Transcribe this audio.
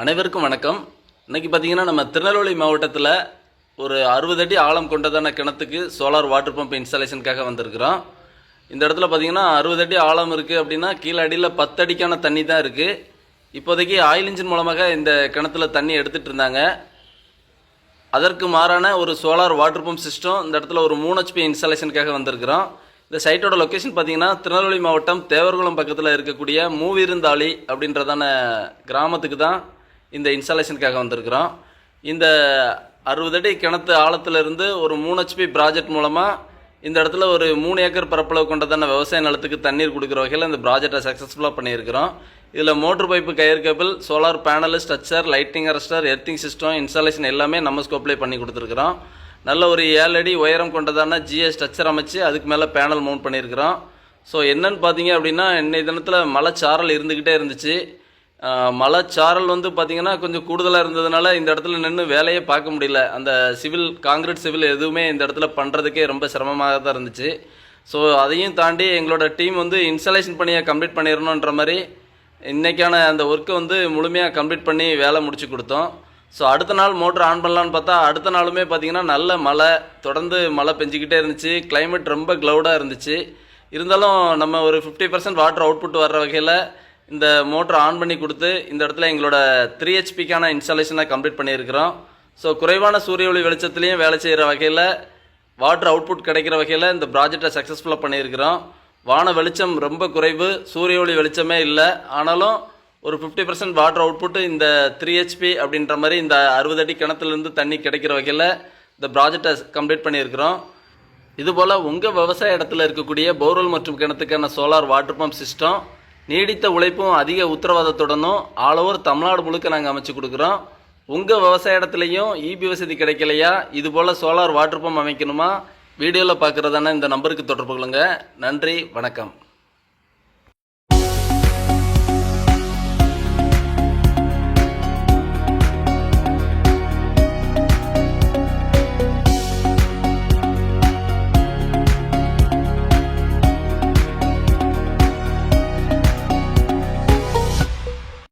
அனைவருக்கும் வணக்கம். இன்றைக்கி பார்த்தீங்கன்னா நம்ம திருநெல்வேலி மாவட்டத்தில் ஒரு அறுபது அடி ஆழம் கொண்டதான கிணத்துக்கு சோலார் வாட்டர் பம்ப் இன்ஸ்டாலேஷனுக்காக வந்திருக்கிறோம். இந்த இடத்துல பார்த்தீங்கன்னா அறுபது அடி ஆழம் இருக்குது அப்படின்னா கீழே அடியில் பத்து அடிக்கான தண்ணி தான் இருக்குது இப்போதைக்கு ஆயில் இன்ஜின் மூலமாக இந்த கிணத்துல தண்ணி எடுத்துகிட்டு இருந்தாங்க. அதற்கு மாறான ஒரு சோலார் வாட்டர் பம்ப் சிஸ்டம் இந்த இடத்துல ஒரு மூணு ஹெச்பி இன்ஸ்டாலேஷனுக்காக வந்திருக்கிறோம். இந்த சைட்டோட லொக்கேஷன் பார்த்தீங்கன்னா திருநெல்வேலி மாவட்டம் தேவர்குளம் பக்கத்தில் இருக்கக்கூடிய மூவிருந்தாளி அப்படின்றதான கிராமத்துக்கு தான் இந்த இன்ஸ்டாலேஷனுக்காக வந்திருக்கிறோம். இந்த அறுபது அடி கிணத்து ஆழத்துலேருந்து ஒரு மூணு ஹெச்பி ப்ராஜெக்ட் மூலமாக இந்த இடத்துல ஒரு மூணு ஏக்கர் பரப்பளவு கொண்டதான விவசாய நிலத்துக்கு தண்ணீர் கொடுக்குற வகையில் இந்த ப்ராஜெக்டை சக்ஸஸ்ஃபுல்லாக பண்ணியிருக்கிறோம். இதில் மோட்டர் பைப்பு கயிறு cable solar panel structure lighting arrester earthing system installation எல்லாமே நம்ம ஸ்கோப்லேயே பண்ணி கொடுத்துருக்குறோம். நல்ல ஒரு ஏழு அடி உயரம் கொண்டதான ஜிஎஸ் ஸ்ட்ரக்சர் அமைச்சு அதுக்கு மேலே பேனல் மவுண்ட் பண்ணியிருக்கிறோம். ஸோ என்னன்னு பார்த்தீங்க அப்படின்னா இன்னைய தினத்தில் மலை சாரல் இருந்துக்கிட்டே இருந்துச்சு. மலைச்சாரல் வந்து பார்த்தீங்கன்னா கொஞ்சம் கூடுதலாக இருந்ததுனால இந்த இடத்துல நின்று வேலையே பார்க்க முடியல. அந்த சிவில் காங்கிரீட் சிவில் எதுவுமே இந்த இடத்துல பண்ணுறதுக்கே ரொம்ப சிரமமாக தான் இருந்துச்சு. ஸோ அதையும் தாண்டி எங்களோட டீம் வந்து இன்ஸ்டலேஷன் பணியை கம்ப்ளீட் பண்ணிடணுன்ற மாதிரி இன்றைக்கான அந்த ஒர்க்கை வந்து முழுமையாக கம்ப்ளீட் பண்ணி வேலை முடிச்சு கொடுத்தோம். ஸோ அடுத்த நாள் மோட்ரு ஆன் பண்ணலான்னு பார்த்தா அடுத்த நாளுமே பார்த்தீங்கன்னா நல்ல மழை தொடர்ந்து மழை பெஞ்சிக்கிட்டே இருந்துச்சு. கிளைமேட் ரொம்ப க்ளவுடாக இருந்துச்சு. இருந்தாலும் நம்ம ஒரு ஃபிஃப்டி பர்சன்ட் வாட்டர் அவுட்புட் வர்ற வகையில் இந்த மோட்டர் ஆன் பண்ணி கொடுத்து இந்த இடத்துல எங்களோட த்ரீ ஹெச்பிக்கான இன்ஸ்டாலேஷனை கம்ப்ளீட் பண்ணியிருக்கிறோம். ஸோ குறைவான சூரிய ஒளி வெளிச்சத்துலேயும் வேலை செய்கிற வகையில் வாட்டர் அவுட்புட் கிடைக்கிற வகையில் இந்த ப்ராஜெக்டை சக்ஸஸ்ஃபுல்லாக பண்ணியிருக்கிறோம். வான வெளிச்சம் ரொம்ப குறைவு சூரிய ஒளி வெளிச்சமே இல்லை. ஆனாலும் ஒரு ஃபிஃப்டி பர்சன்ட் வாட்டர் அவுட்புட்டு இந்த த்ரீ ஹெச்பி அப்படின்ற மாதிரி இந்த அறுபது அடி கிணத்துலேருந்து தண்ணி கிடைக்கிற வகையில் இந்த ப்ராஜெக்டை கம்ப்ளீட் பண்ணியிருக்கிறோம். இதுபோல் உங்கள் விவசாய இடத்துல இருக்கக்கூடிய போர்வெல் மற்றும் கிணத்துக்கான சோலார் வாட்டர் பம்ப் சிஸ்டம் நீடித்த உழைப்பும் அதிக உத்தரவாதத்துடனும் ஆல் ஓவர் தமிழ்நாடு முழுக்க நாங்கள் அமைச்சு கொடுக்குறோம். உங்கள் விவசாய இடத்துலையும் இபி வசதி கிடைக்கலையா? இது போல் சோலார் வாட்டர் பம்ப் அமைக்கணுமா? வீடியோவில் பார்க்குறதான இந்த நம்பருக்கு தொடர்பு கொள்ளுங்கள் நன்றி வணக்கம்.